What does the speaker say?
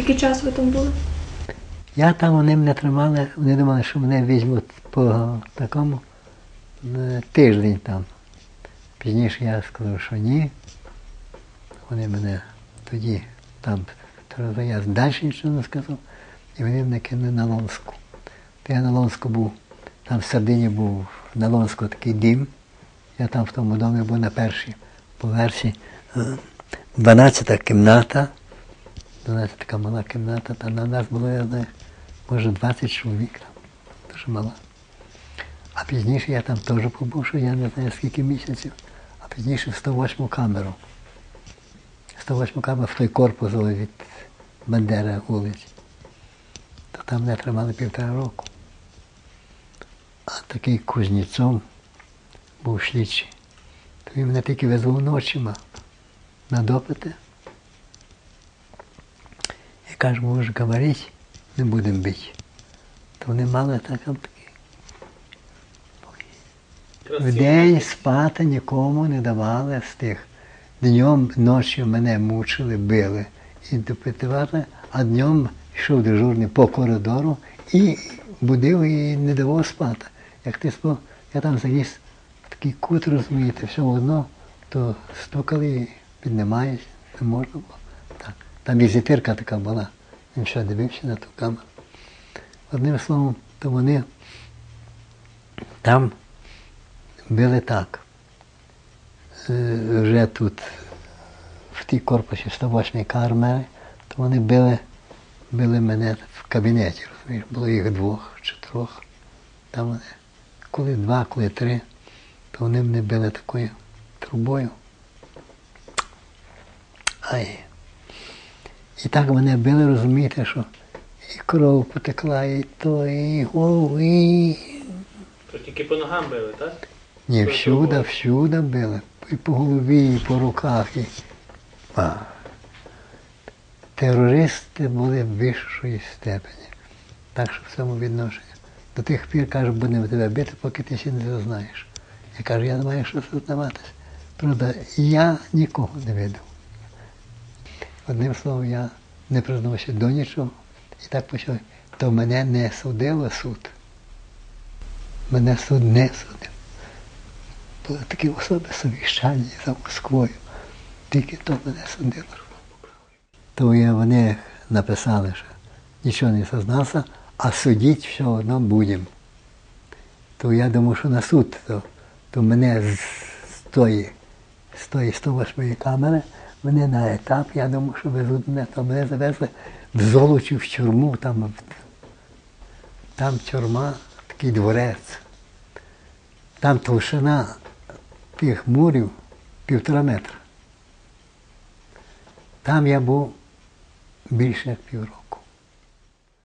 Скільки часу ви там були? Я там вони мене тримали, вони думали, що мене візьмуть по такому тиждень там. Пізніше я сказав, що ні. Вони мене тоді там я далі нічого не сказав. І вони мене кинули на Лонську. То я на Лонську був, там в середині був на Лонську такий дім. Я там в тому домі був на першій поверсі. Е, 12 кімната. 12 така мала кімната, там на нас було, я знаю, може 20 чоловік там. Дуже мала. А пізніше я там теж побув, що я не знаю скільки місяців, а пізніше в 108 камеру. 108 камеру в той корпус від Бандера вулиці. То там мене тримали півтора року. А такий Кузнєцов був слідчий. То він мене тільки визвав ночима на допити. І каже, може говорити, не будемо бити. То вони мали так. В день спати нікому не давали з тих. Днем, ночі мене мучили, били і допитували, а днем йшов дежурний по коридору і будив і не давав спати. Як ти спав, я там заліз в такий кут, розумієте, все одно, то стукали піднімаєш, не можна було. Там візитирка така була. Він що дивився на ту камеру. Одним словом, то вони там били так. Е, Вже тут, в тій корпусі 108 камери, то вони били, били мене в кабінеті, розумієш, було їх двох чи трьох. Там вони, коли два, коли три, то вони мене били такою трубою. Ай. І так мене били, розумієте, що і кров потекла, і то, і голову, і То тільки по ногам били, так? ні, всюди, всюди били. І по голові, і по руках. І... А. Терористи були вищої степені. Так що в цьому відношенні. До тих пір, кажу, будемо тебе бити, поки ти ще не зазнаєш. Я кажу, я не маю що зазнаватися. Правда, я нікого не видав. Одним словом, я не признався до нічого. І так почав. То мене не судило суд. Мене суд не судив. Були такі особи совіщальні за Москвою. Тільки то мене судило. То я, вони написали, що нічого не сознався, а судити все одно будемо. То я думав, що на суд, то, то мене з тої, з тої 108 камери, мене на етап, я думав, що везуть мене, то мене завезли в Золочі в тюрму, там, там тюрма, такий дворець. Там товщина тих мурів півтора метра. Там я був більше як півроку.